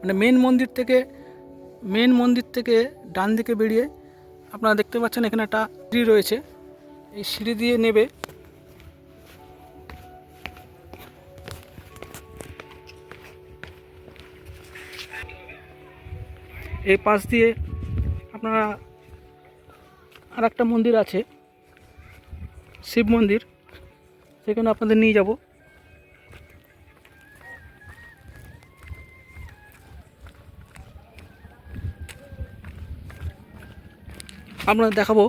মানে মেন মন্দির থেকে মেন মন্দির থেকে ডান দিকে বেরিয়ে আপনারা দেখতে পাচ্ছেন এখানে একটা সিঁড়ি রয়েছে। এই সিঁড়ি দিয়ে নেবে। এই পাশ দিয়ে আপনারা আর একটা মন্দির আছে, শিব মন্দির। সেখানে আপনাদের নিয়ে যাব। আপনাদের দেখাবো।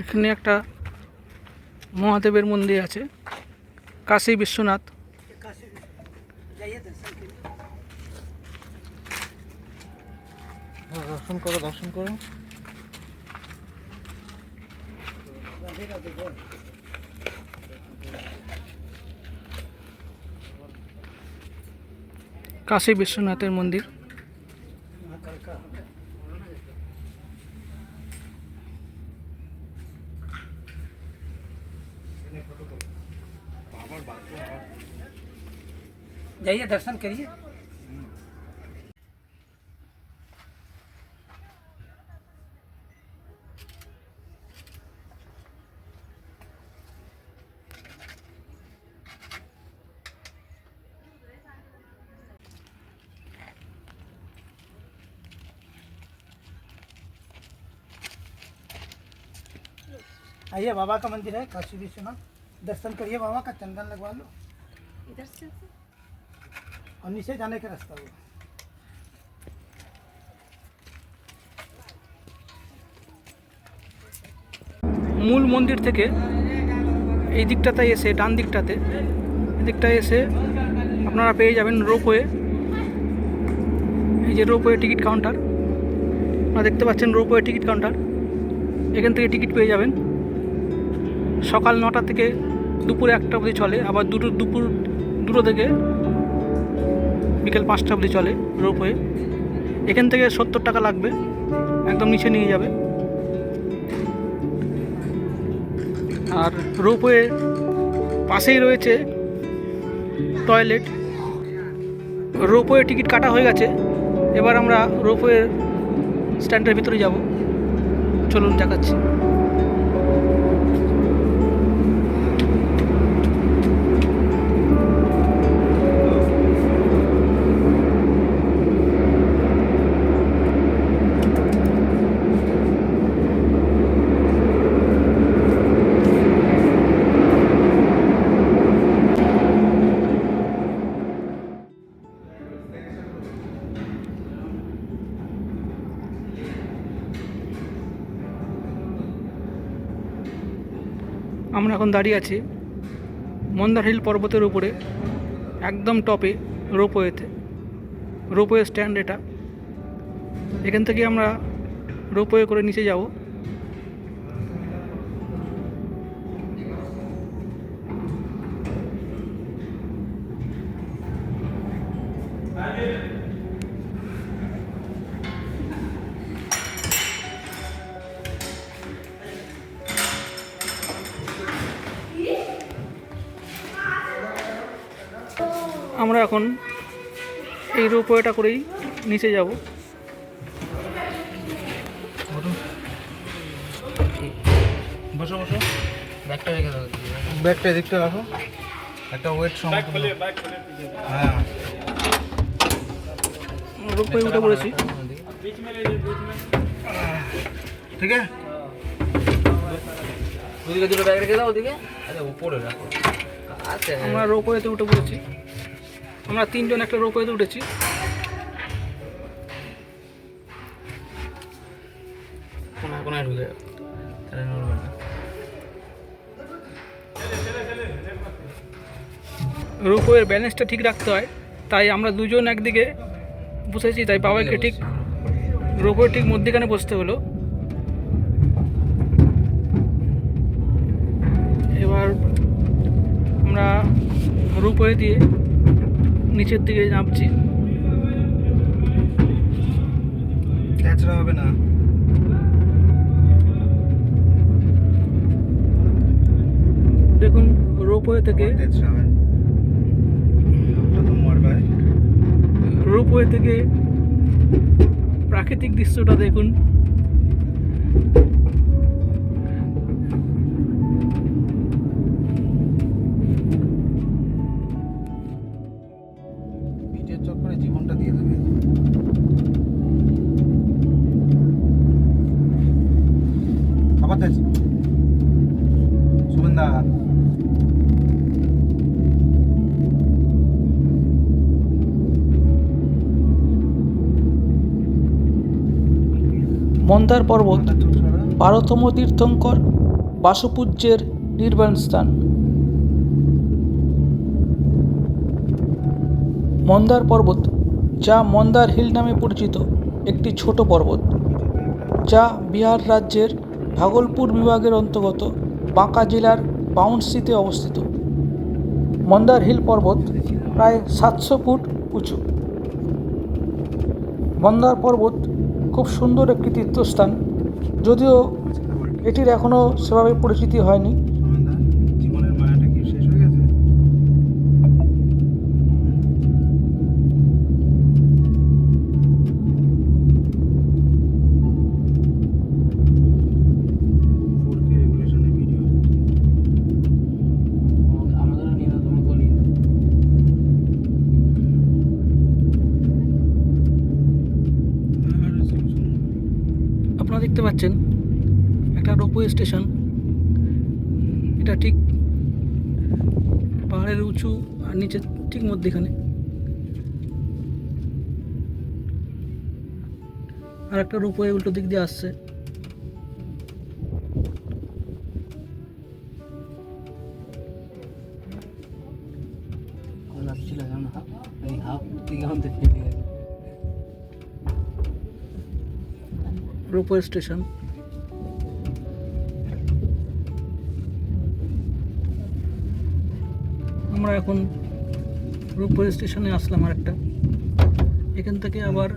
এখানে একটা মহাদেবের মন্দির আছে কাশী বিশ্বনাথ। দর্শন করো দর্শন করো। काशी विश्वनाथ मंदिर। जाइए दर्शन करिए। आइए बाबा का मंदिर है काशी विश्वनाथ दर्शन करिए बाबा का चंदन लगवा लो इधर से और नीचे जाने का रास्ता वो মূল মন্দির থেকে এই দিকটাতে এসে ডান দিকটাতে এই দিকটায় এসে আপনারা পেয়ে যাবেন রোপওয়ে এই যে রোপওয়ে টিকিট কাউন্টার আপনারা দেখতে পাচ্ছেন রোপওয়ে টিকিট কাউন্টার এখান থেকে টিকিট পেয়ে যাবেন সকাল নটা থেকে দুপুরে একটা অবধি চলে, আবার দুটো দুপুর, দুটো থেকে বিকেল পাঁচটা অবধি চলে রোপওয়ে এখান থেকে সত্তর টাকা লাগবে, একদম নিচে নিয়ে যাবে। আর রোপওয়ে পাশেই রয়েছে টয়লেট। রোপওয়ে টিকিট কাটা হয়ে গেছে, এবার আমরা রোপওয়ে স্ট্যান্ডের ভিতরে যাব। চলুন দেখাচ্ছি। এখন দাঁড়িয়ে আছি মন্দার হিল পর্বতের উপরে, একদম টপে রোপওয়েতে। রোপওয়ে স্ট্যান্ড এটা। এখান থেকে আমরা রোপওয়ে করে নিচে যাব। আমরা এখন এই রোপওয়েটা করেই নিচে যাব। বসো বসো। ব্যাগটা রেখে দাও। ব্যাগটা এদিকটা রাখো। একটা ওয়েট সমতুল্য হ্যাঁ। রোপওয়ে উঠে পড়েছি। ঠিক আছে? ওদিকে দুটো ব্যাগ রেখে দাও ওদিকে। আচ্ছা উপরে রাখো। আচ্ছা আমরা রোপওয়েতে উঠে পড়েছি। আমরা তিনজন একটা রোপওয়েতে উঠেছি। রোপওয়ের ব্যালেন্সটা ঠিক রাখতে হয়। তাই আমরা দুজন একদিকে বসেছি, তাই বাবাকে ঠিক রোপওয়ে ঠিক মধ্যেখানে বসতে হলো। এবার আমরা রোপওয়ে দিয়ে নিচের দিকে নামছি। তেচড়া হবে না। দেখুন রোপওয়ে থেকে রোপওয়ে থেকে প্রাকৃতিক দৃশ্যটা দেখুন। মন্দার পর্বত। বারোতম তীর্থঙ্কর বাসুপূজ্যের নির্বাণ স্থান মন্দার পর্বত যা মন্দার হিল নামে পরিচিত একটি ছোট পর্বত যা বিহার রাজ্যের ভাগলপুর বিভাগের অন্তর্গত বাঁকা জেলার বাউন্সিতে অবস্থিত। মন্দার হিল পর্বত প্রায় সাতশো ফুট উঁচু। মন্দার পর্বত খুব সুন্দর একটি তীর্থস্থান, যদিও এটির এখনও সেভাবে পরিচিতি হয়নি। দেখতে পাচ্ছেন, একটা রোপওয়ে স্টেশন। এটা ঠিক পাহাড়ের উঁচু আর নিচে ঠিক মধ্যেখানে। আর একটা রোপওয়ে উল্টো দিক দিয়ে আসছে। হাফ থেকে রোপওয়ে স্টেশন। আমরা এখন রোপওয়ে স্টেশনে আসলাম আর একটা এখান থেকে আবার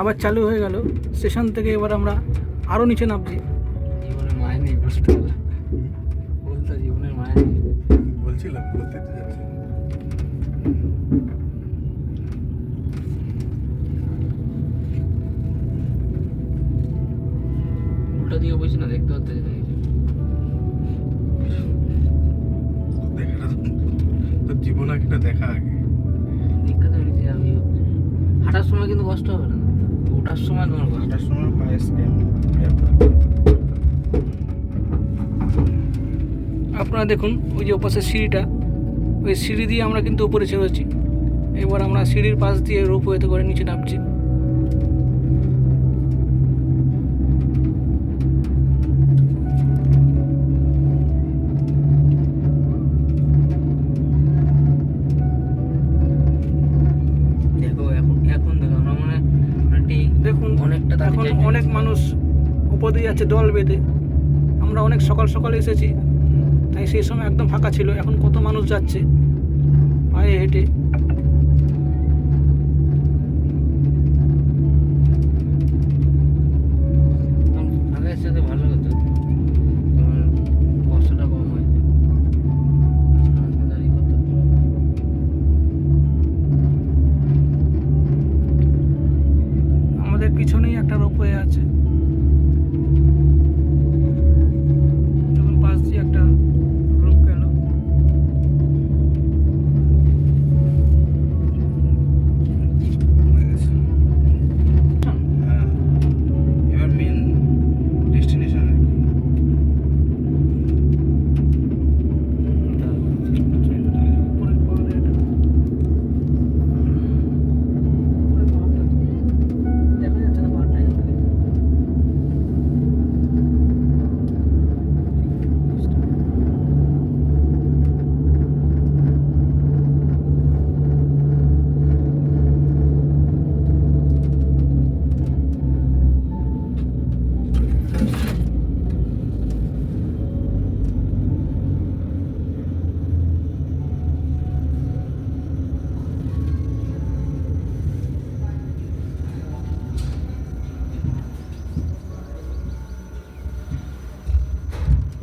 আবার চালু হয়ে গেল। স্টেশন থেকে এবার আমরা আরও নিচে নামছি। জীবনের মায়া নেই বুঝতে পারলাম জীবনের মায়া নেই। বলছিলাম বলতে তো যাচ্ছি। উল্টো দিকে বসি না দেখতে পাচ্ছে না কিছু দেখাটা তো জীবন একটা দেখা আগে। দীক্ষা তো আমি হাঁটার সময় কিন্তু কষ্ট হবে না। সময় আটটার সময় পায়েস আপনারা দেখুন ওই যে ওপাশের সিঁড়িটা ওই সিঁড়ি দিয়ে আমরা কিন্তু উপরে চলেছি এবার আমরা সিঁড়ির পাশ দিয়ে রূপ রোপওয়েতে করে নিচে নামছি। তাড়াতাড়ি এখন অনেক মানুষ উপর দিয়ে যাচ্ছে দল বেঁধে। আমরা অনেক সকাল সকাল এসেছি। তাই সেই সময় একদম ফাঁকা ছিল। এখন কত মানুষ যাচ্ছে? পায়ে হেঁটে। পিছনেই একটা রোপওয়ে আছে।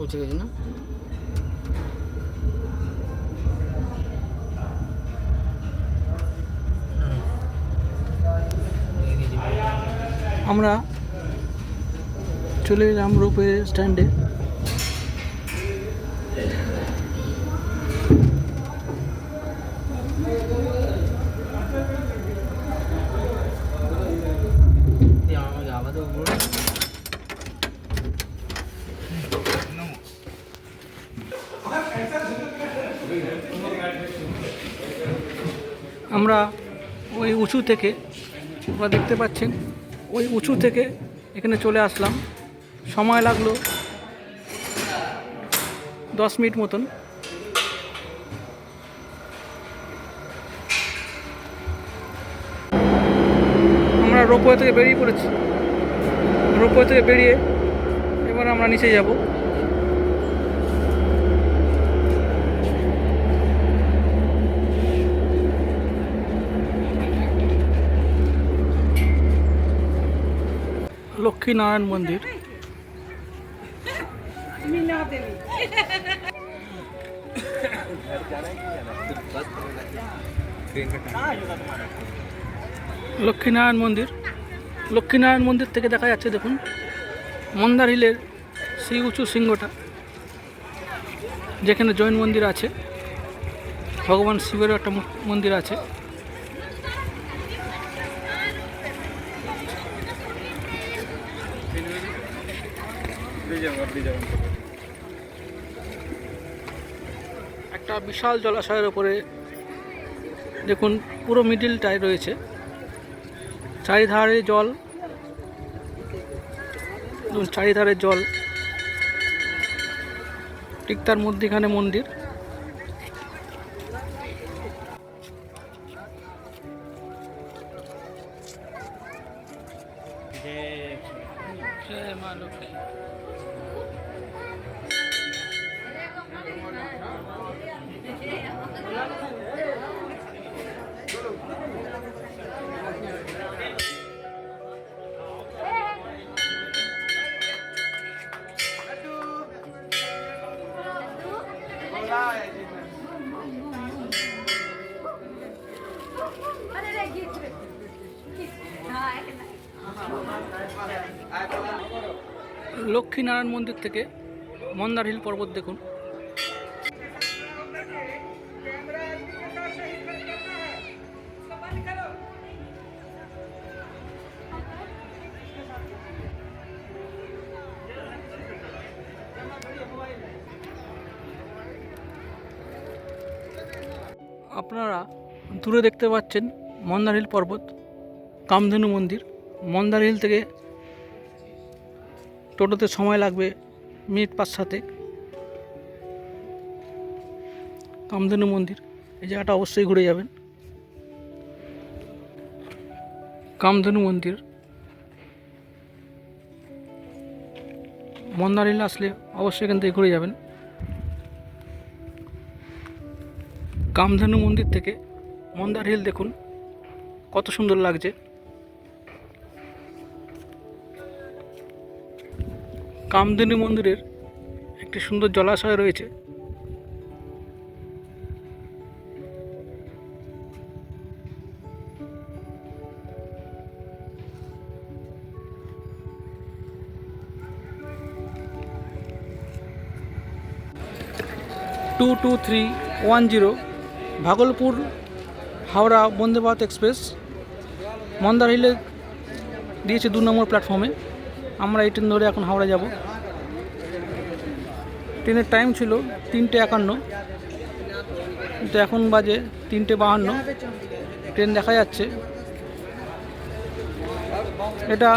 পৌঁছে গেছি না? আমরা চলে এলাম রোপওয়ে স্ট্যান্ডে। আমাকে আলাদা আমরা ওই উঁচু থেকে আপনারা দেখতে পাচ্ছেন, ওই উঁচু থেকে এখানে চলে আসলাম। সময় লাগল দশ মিনিট মতন। আমরা রোপওয়ে থেকে বেরিয়ে পড়েছি। রোপওয়ে থেকে বেরিয়ে এবার আমরা নিচে যাব। লক্ষ্মীনারায়ণ মন্দির। লক্ষ্মীনারায়ণ মন্দির। লক্ষ্মীনারায়ণ মন্দির থেকে দেখা যাচ্ছে, দেখুন, মন্দার হিলের সেই উঁচু সিংহটা, যেখানে জৈন মন্দির আছে, ভগবান শিবেরও একটা মন্দির আছে। একটা বিশাল জলাশয়ের ওপরে দেখুন, পুরো মিডিলটায় রয়েছে। চারিধারে জল চারিধারে জল। ঠিক তার মধ্যেখানে মন্দির। লক্ষ্মীনারায়ণ মন্দির থেকে মন্দার হিল পর্বত দেখুন। আপনারা দূরে দেখতে পাচ্ছেন মন্দার হিল পর্বত, কামধেনু মন্দির। মন্দার হিল থেকে টোটোতে সময় লাগবে মিনিট পাঁচ সাথে কামধেনু মন্দির, এই জায়গাটা অবশ্যই ঘুরে যাবেন। কামধেনু মন্দির। মন্দারিল আসলে অবশ্যই এখান থেকে ঘুরে যাবেন। কামধেনু মন্দির থেকে মন্দার হিল দেখুন, কত সুন্দর লাগছে। কামধেনু মন্দিরের একটি সুন্দর জলাশয় রয়েছে। Two two three one zero Bhagalpur Howrah Vande Bharat express. Mandar হিলে দিয়েছে দু নম্বর প্ল্যাটফর্মে। আমরা এই ট্রেন ধরে এখন হাওড়া যাব। ট্রেনের টাইম ছিল তিনটে একান্ন। কিন্তু এখন বাজে তিনটে বাহান্ন। ট্রেন দেখা যাচ্ছে। এটা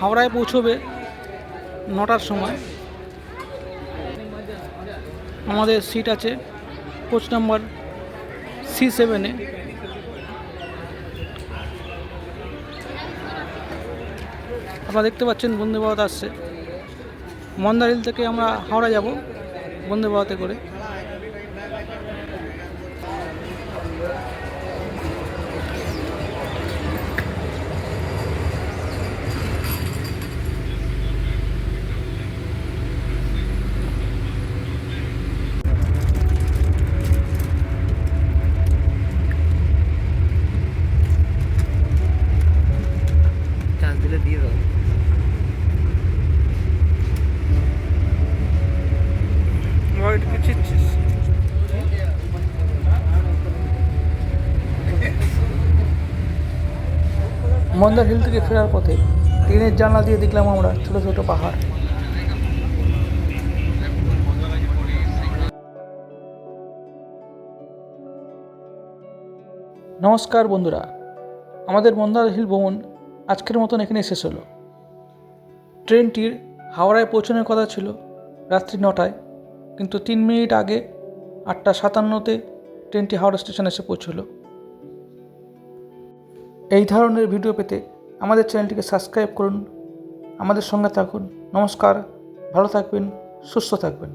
হাওড়ায় পৌঁছবে নটার সময়। আমাদের সিট আছে কোচ নাম্বার সি সেভেনে আপনারা দেখতে পাচ্ছেন বন্দে ভারত আসছে। মন্দারিল থেকে আমরা হাওড়া যাব বন্দে করে। মন্দার হিল থেকে ফেরার পথে ট্রেনের জানলা দিয়ে দেখলাম আমরা ছোটো ছোটো পাহাড়। নমস্কার বন্ধুরা, আমাদের মন্দার হিল ভ্রমণ আজকের মতন এখানে শেষ হলো। ট্রেনটির হাওড়ায় পৌঁছানোর কথা ছিল রাত্রি নটায়, কিন্তু তিন মিনিট আগে আটটা সাতান্নতে ট্রেনটি হাওড়া স্টেশনে এসে পৌঁছলো। এই ধরনের ভিডিও পেতে আমাদের চ্যানেলটিকে সাবস্ক্রাইব করুন, আমাদের সঙ্গে থাকুন। নমস্কার, ভালো থাকবেন, সুস্থ থাকবেন।